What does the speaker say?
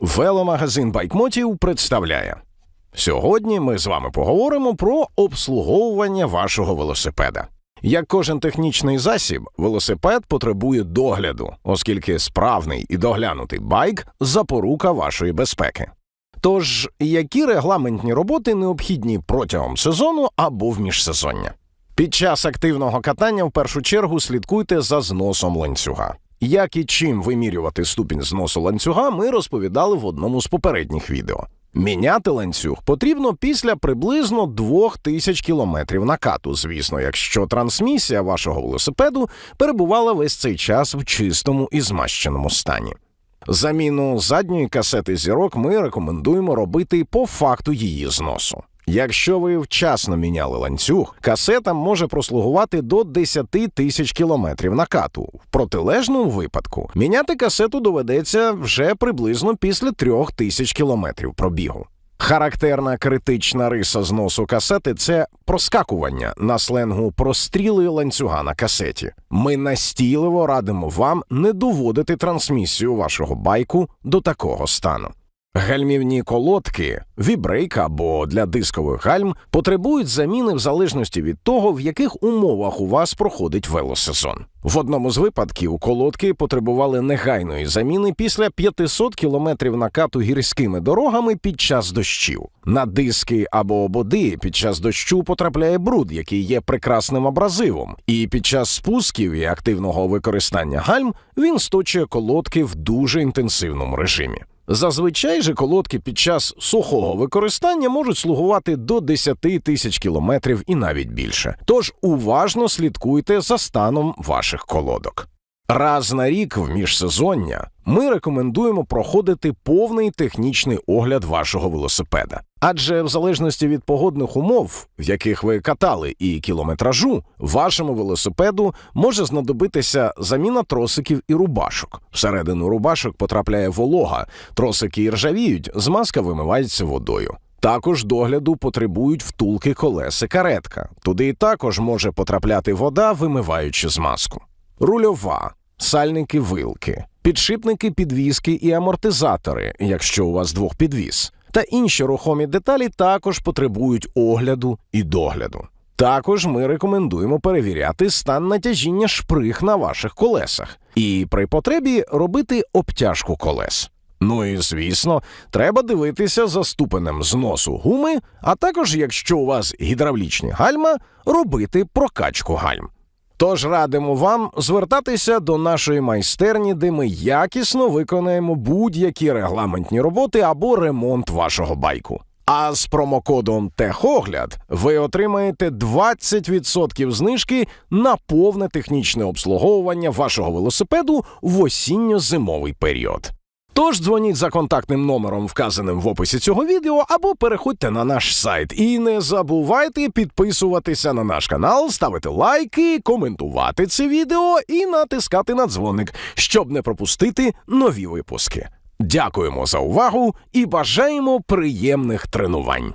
Веломагазин байкмотів представляє. Сьогодні ми з вами поговоримо про обслуговування вашого велосипеда. Як кожен технічний засіб, велосипед потребує догляду, оскільки справний і доглянутий байк запорука вашої безпеки. Тож, які регламентні роботи необхідні протягом сезону або в міжсезоння? Під час активного катання в першу чергу слідкуйте за зносом ланцюга. Як і чим вимірювати ступінь зносу ланцюга, ми розповідали в одному з попередніх відео. Міняти ланцюг потрібно після приблизно 2000 кілометрів накату, звісно, якщо трансмісія вашого велосипеду перебувала весь цей час в чистому і змащеному стані. Заміну задньої касети зірок ми рекомендуємо робити по факту її зносу. Якщо ви вчасно міняли ланцюг, касета може прослугувати до 10 тисяч кілометрів накату. В протилежному випадку міняти касету доведеться вже приблизно після 3 тисяч кілометрів пробігу. Характерна критична риса зносу касети це проскакування на сленгу простріли ланцюга на касеті. Ми настійливо радимо вам не доводити трансмісію вашого байку до такого стану. Гальмівні колодки, вібрейк або для дискових гальм потребують заміни в залежності від того, в яких умовах у вас проходить велосезон. В одному з випадків колодки потребували негайної заміни після 500 кілометрів накату гірськими дорогами під час дощів. На диски або ободи під час дощу потрапляє бруд, який є прекрасним абразивом, і під час спусків і активного використання гальм він сточує колодки в дуже інтенсивному режимі. Зазвичай же колодки під час сухого використання можуть слугувати до 10 тисяч кілометрів і навіть більше. Тож уважно слідкуйте за станом ваших колодок. Раз на рік в міжсезоння ми рекомендуємо проходити повний технічний огляд вашого велосипеда. Адже в залежності від погодних умов, в яких ви катали і кілометражу, вашому велосипеду може знадобитися заміна тросиків і рубашок. Всередину рубашок потрапляє волога, тросики іржавіють, змазка вимивається водою. Також догляду потребують втулки колеси каретка. Туди також може потрапляти вода, вимиваючи змазку. Рульова, сальники вилки, підшипники підвіски і амортизатори, якщо у вас двохпідвіз, та інші рухомі деталі також потребують огляду і догляду. Також ми рекомендуємо перевіряти стан натяжіння шприг на ваших колесах і при потребі робити обтяжку колес. Ну і звісно, треба дивитися за ступенем зносу гуми, а також, якщо у вас гідравлічні гальма, робити прокачку гальм. Тож радимо вам звертатися до нашої майстерні, де ми якісно виконаємо будь-які регламентні роботи або ремонт вашого байку. А з промокодом Техогляд ви отримаєте 20% знижки на повне технічне обслуговування вашого велосипеду в осінньо-зимовий період. Тож дзвоніть за контактним номером, вказаним в описі цього відео, або переходьте на наш сайт. І не забувайте підписуватися на наш канал, ставити лайки, коментувати це відео і натискати на дзвоник, щоб не пропустити нові випуски. Дякуємо за увагу і бажаємо приємних тренувань.